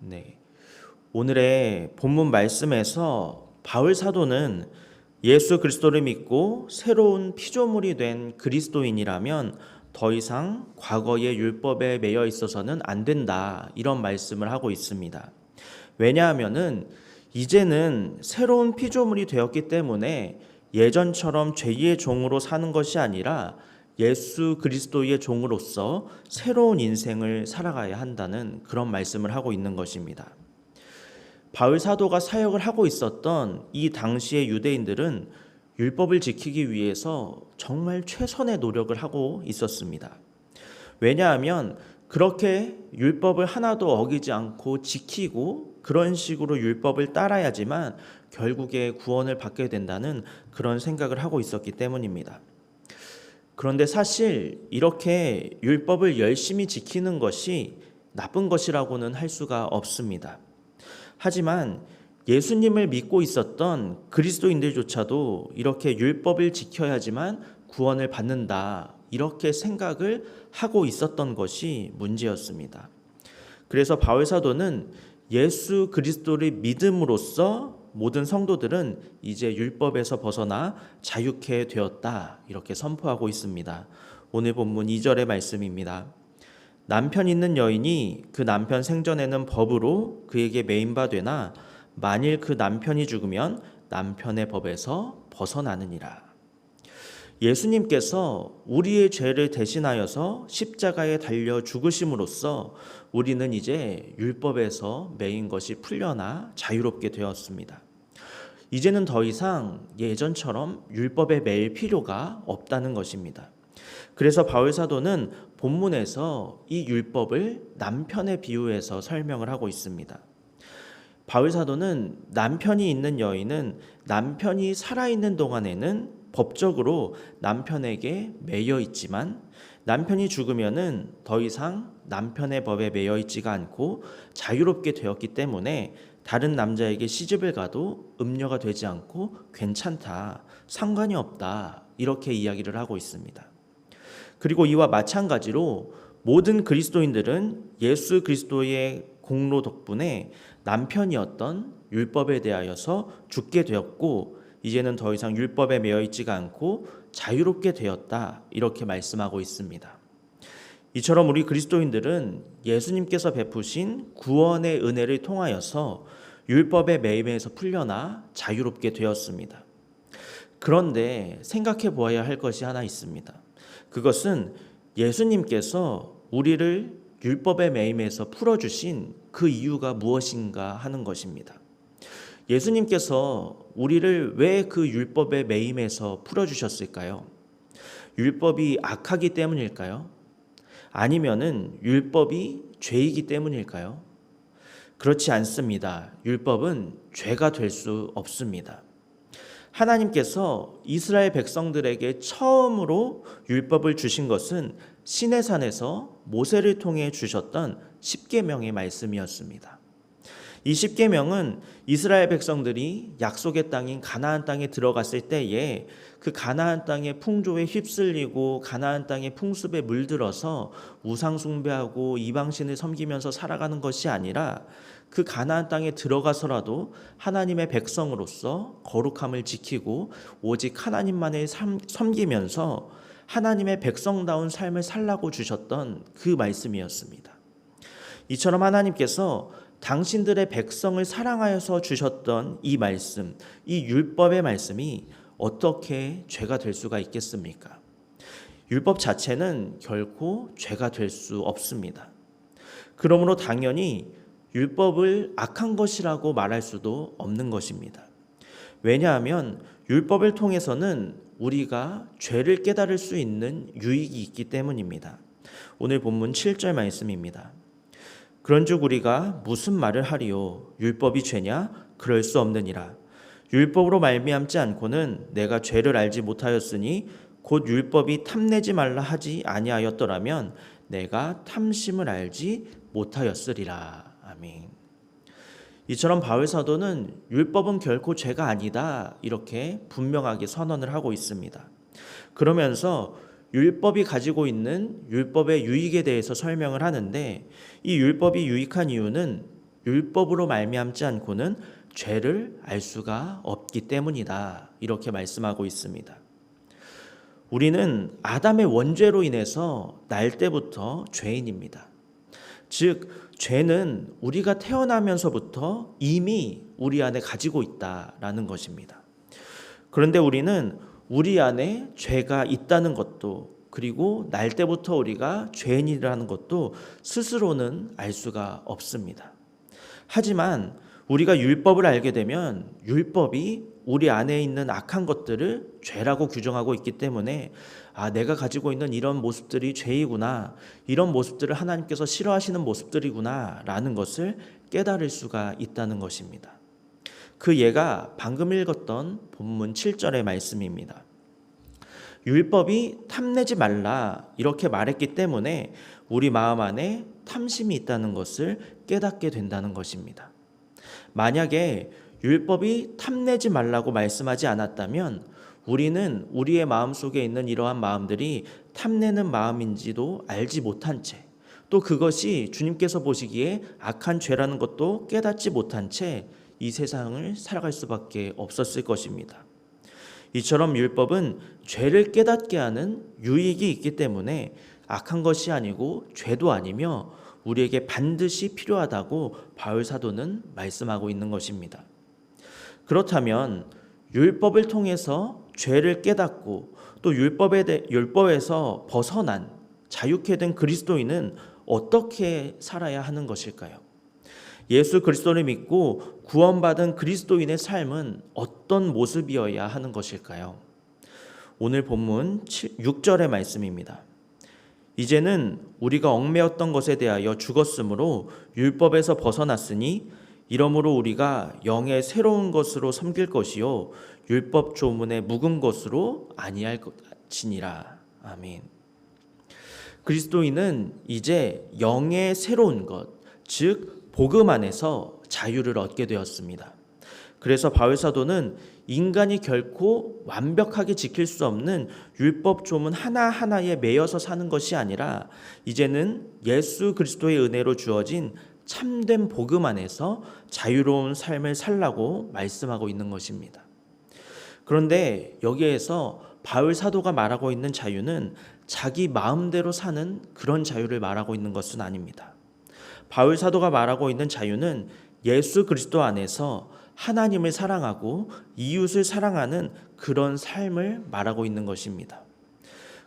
네. 오늘의 본문 말씀에서 바울 사도는 예수 그리스도를 믿고 새로운 피조물이 된 그리스도인이라면 더 이상 과거의 율법에 매여 있어서는 안 된다. 이런 말씀을 하고 있습니다. 왜냐하면은 이제는 새로운 피조물이 되었기 때문에 예전처럼 죄의 종으로 사는 것이 아니라 예수 그리스도의 종으로서 새로운 인생을 살아가야 한다는 그런 말씀을 하고 있는 것입니다. 바울 사도가 사역을 하고 있었던 이 당시의 유대인들은 율법을 지키기 위해서 정말 최선의 노력을 하고 있었습니다. 왜냐하면 그렇게 율법을 하나도 어기지 않고 지키고 그런 식으로 율법을 따라야지만 결국에 구원을 받게 된다는 그런 생각을 하고 있었기 때문입니다. 그런데 사실 이렇게 율법을 열심히 지키는 것이 나쁜 것이라고는 할 수가 없습니다. 하지만 예수님을 믿고 있었던 그리스도인들조차도 이렇게 율법을 지켜야지만 구원을 받는다. 이렇게 생각을 하고 있었던 것이 문제였습니다. 그래서 바울 사도는 예수 그리스도를 믿음으로써 모든 성도들은 이제 율법에서 벗어나 자유케 되었다. 이렇게 선포하고 있습니다. 오늘 본문 2절의 말씀입니다. 남편 있는 여인이 그 남편 생전에는 법으로 그에게 매인바 되나 만일 그 남편이 죽으면 남편의 법에서 벗어나느니라. 예수님께서 우리의 죄를 대신하여서 십자가에 달려 죽으심으로써 우리는 이제 율법에서 매인 것이 풀려나 자유롭게 되었습니다. 이제는 더 이상 예전처럼 율법에 매일 필요가 없다는 것입니다. 그래서 바울 사도는 본문에서 이 율법을 남편에 비유해서 설명을 하고 있습니다. 바울 사도는 남편이 있는 여인은 남편이 살아있는 동안에는 법적으로 남편에게 매여 있지만 남편이 죽으면은 더 이상 남편의 법에 매여 있지가 않고 자유롭게 되었기 때문에 다른 남자에게 시집을 가도 음녀가 되지 않고 괜찮다. 상관이 없다. 이렇게 이야기를 하고 있습니다. 그리고 이와 마찬가지로 모든 그리스도인들은 예수 그리스도의 공로 덕분에 남편이었던 율법에 대하여서 죽게 되었고 이제는 더 이상 율법에 매여 있지가 않고 자유롭게 되었다 이렇게 말씀하고 있습니다. 이처럼 우리 그리스도인들은 예수님께서 베푸신 구원의 은혜를 통하여서 율법의 매임에서 풀려나 자유롭게 되었습니다. 그런데 생각해 보아야 할 것이 하나 있습니다. 그것은 예수님께서 우리를 율법의 매임에서 풀어주신 그 이유가 무엇인가 하는 것입니다. 예수님께서 우리를 왜 그 율법의 매임에서 풀어주셨을까요? 율법이 악하기 때문일까요? 아니면은 율법이 죄이기 때문일까요? 그렇지 않습니다. 율법은 죄가 될 수 없습니다. 하나님께서 이스라엘 백성들에게 처음으로 율법을 주신 것은 시내산에서 모세를 통해 주셨던 십계명의 말씀이었습니다. 이 십계명은 이스라엘 백성들이 약속의 땅인 가나안 땅에 들어갔을 때에 그 가나안 땅의 풍조에 휩쓸리고 가나안 땅의 풍습에 물들어서 우상 숭배하고 이방신을 섬기면서 살아가는 것이 아니라 그 가나안 땅에 들어가서라도 하나님의 백성으로서 거룩함을 지키고 오직 하나님만을 섬기면서 하나님의 백성다운 삶을 살라고 주셨던 그 말씀이었습니다. 이처럼 하나님께서 당신들의 백성을 사랑하여서 주셨던 이 말씀, 이 율법의 말씀이 어떻게 죄가 될 수가 있겠습니까? 율법 자체는 결코 죄가 될 수 없습니다. 그러므로 당연히 율법을 악한 것이라고 말할 수도 없는 것입니다. 왜냐하면 율법을 통해서는 우리가 죄를 깨달을 수 있는 유익이 있기 때문입니다. 오늘 본문 7절 말씀입니다. 그런즉 우리가 무슨 말을 하리요 율법이 죄냐 그럴 수 없느니라 율법으로 말미암지 않고는 내가 죄를 알지 못하였으니 곧 율법이 탐내지 말라 하지 아니하였더라면 내가 탐심을 알지 못하였으리라 아멘. 이처럼 바울 사도는 율법은 결코 죄가 아니다 이렇게 분명하게 선언을 하고 있습니다. 그러면서 율법이 가지고 있는 율법의 유익에 대해서 설명을 하는데 이 율법이 유익한 이유는 율법으로 말미암지 않고는 죄를 알 수가 없기 때문이다. 이렇게 말씀하고 있습니다. 우리는 아담의 원죄로 인해서 날 때부터 죄인입니다. 즉, 죄는 우리가 태어나면서부터 이미 우리 안에 가지고 있다라는 것입니다. 그런데 우리는 우리 안에 죄가 있다는 것도 그리고 날 때부터 우리가 죄인이라는 것도 스스로는 알 수가 없습니다. 하지만 우리가 율법을 알게 되면 율법이 우리 안에 있는 악한 것들을 죄라고 규정하고 있기 때문에 아, 내가 가지고 있는 이런 모습들이 죄이구나. 이런 모습들을 하나님께서 싫어하시는 모습들이구나. 라는 것을 깨달을 수가 있다는 것입니다. 그 예가 방금 읽었던 본문 7절의 말씀입니다. 율법이 탐내지 말라 이렇게 말했기 때문에 우리 마음 안에 탐심이 있다는 것을 깨닫게 된다는 것입니다. 만약에 율법이 탐내지 말라고 말씀하지 않았다면 우리는 우리의 마음 속에 있는 이러한 마음들이 탐내는 마음인지도 알지 못한 채, 또 그것이 주님께서 보시기에 악한 죄라는 것도 깨닫지 못한 채 이 세상을 살아갈 수밖에 없었을 것입니다. 이처럼 율법은 죄를 깨닫게 하는 유익이 있기 때문에 악한 것이 아니고 죄도 아니며 우리에게 반드시 필요하다고 바울 사도는 말씀하고 있는 것입니다. 그렇다면 율법을 통해서 죄를 깨닫고 또 율법에 대, 율법에서 벗어난 자유케 된 그리스도인은 어떻게 살아야 하는 것일까요? 예수 그리스도를 믿고 구원받은 그리스도인의 삶은 어떤 모습이어야 하는 것일까요? 오늘 본문 6절의 말씀입니다. 이제는 우리가 얽매였던 것에 대하여 죽었으므로 율법에서 벗어났으니 이러므로 우리가 영의 새로운 것으로 섬길 것이요 율법 조문의 묵은 것으로 아니할 것이니라. 아멘. 그리스도인은 이제 영의 새로운 것, 즉 복음 안에서 자유를 얻게 되었습니다. 그래서 바울 사도는 인간이 결코 완벽하게 지킬 수 없는 율법 조문 하나하나에 매여서 사는 것이 아니라 이제는 예수 그리스도의 은혜로 주어진 참된 복음 안에서 자유로운 삶을 살라고 말씀하고 있는 것입니다. 그런데 여기에서 바울 사도가 말하고 있는 자유는 자기 마음대로 사는 그런 자유를 말하고 있는 것은 아닙니다. 바울 사도가 말하고 있는 자유는 예수 그리스도 안에서 하나님을 사랑하고 이웃을 사랑하는 그런 삶을 말하고 있는 것입니다.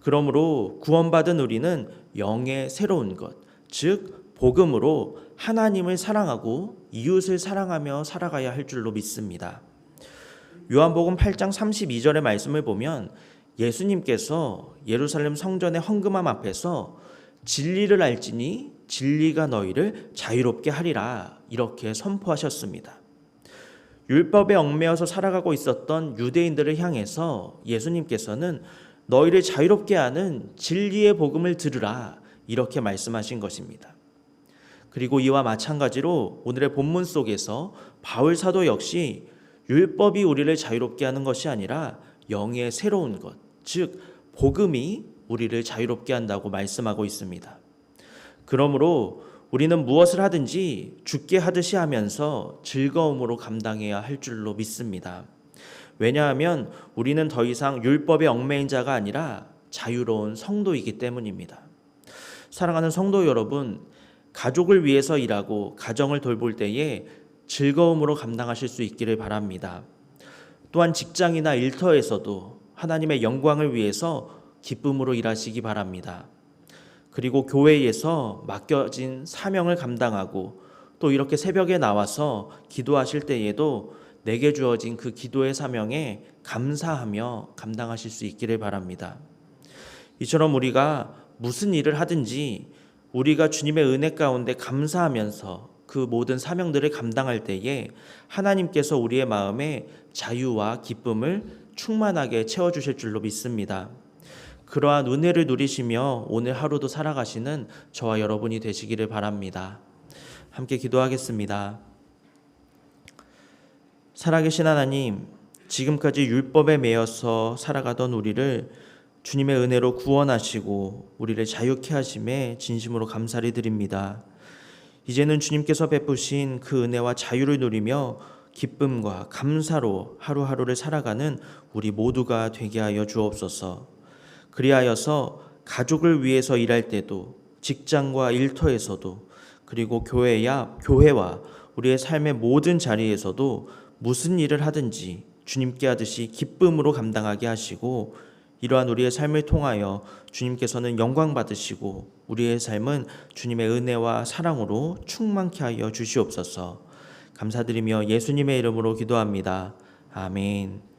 그러므로 구원받은 우리는 영의 새로운 것, 즉 복음으로 하나님을 사랑하고 이웃을 사랑하며 살아가야 할 줄로 믿습니다. 요한복음 8장 32절의 말씀을 보면 예수님께서 예루살렘 성전의 헌금함 앞에서 진리를 알지니 진리가 너희를 자유롭게 하리라 이렇게 선포하셨습니다. 율법에 얽매여서 살아가고 있었던 유대인들을 향해서 예수님께서는 너희를 자유롭게 하는 진리의 복음을 들으라 이렇게 말씀하신 것입니다. 그리고 이와 마찬가지로 오늘의 본문 속에서 바울 사도 역시 율법이 우리를 자유롭게 하는 것이 아니라 영의 새로운 것, 즉 복음이 우리를 자유롭게 한다고 말씀하고 있습니다. 그러므로 우리는 무엇을 하든지 죽게 하듯이 하면서 즐거움으로 감당해야 할 줄로 믿습니다. 왜냐하면 우리는 더 이상 율법의 얽매인 자가 아니라 자유로운 성도이기 때문입니다. 사랑하는 성도 여러분, 가족을 위해서 일하고 가정을 돌볼 때에 즐거움으로 감당하실 수 있기를 바랍니다. 또한 직장이나 일터에서도 하나님의 영광을 위해서 기쁨으로 일하시기 바랍니다. 그리고 교회에서 맡겨진 사명을 감당하고 또 이렇게 새벽에 나와서 기도하실 때에도 내게 주어진 그 기도의 사명에 감사하며 감당하실 수 있기를 바랍니다. 이처럼 우리가 무슨 일을 하든지 우리가 주님의 은혜 가운데 감사하면서 그 모든 사명들을 감당할 때에 하나님께서 우리의 마음에 자유와 기쁨을 충만하게 채워주실 줄로 믿습니다. 그러한 은혜를 누리시며 오늘 하루도 살아가시는 저와 여러분이 되시기를 바랍니다. 함께 기도하겠습니다. 살아계신 하나님, 지금까지 율법에 매여서 살아가던 우리를 주님의 은혜로 구원하시고 우리를 자유케 하심에 진심으로 감사를 드립니다. 이제는 주님께서 베푸신 그 은혜와 자유를 누리며 기쁨과 감사로 하루하루를 살아가는 우리 모두가 되게 하여 주옵소서. 그리하여서 가족을 위해서 일할 때도 직장과 일터에서도 그리고 교회야 교회와 우리의 삶의 모든 자리에서도 무슨 일을 하든지 주님께 하듯이 기쁨으로 감당하게 하시고 이러한 우리의 삶을 통하여 주님께서는 영광 받으시고 우리의 삶은 주님의 은혜와 사랑으로 충만케 하여 주시옵소서. 감사드리며 예수님의 이름으로 기도합니다. 아멘.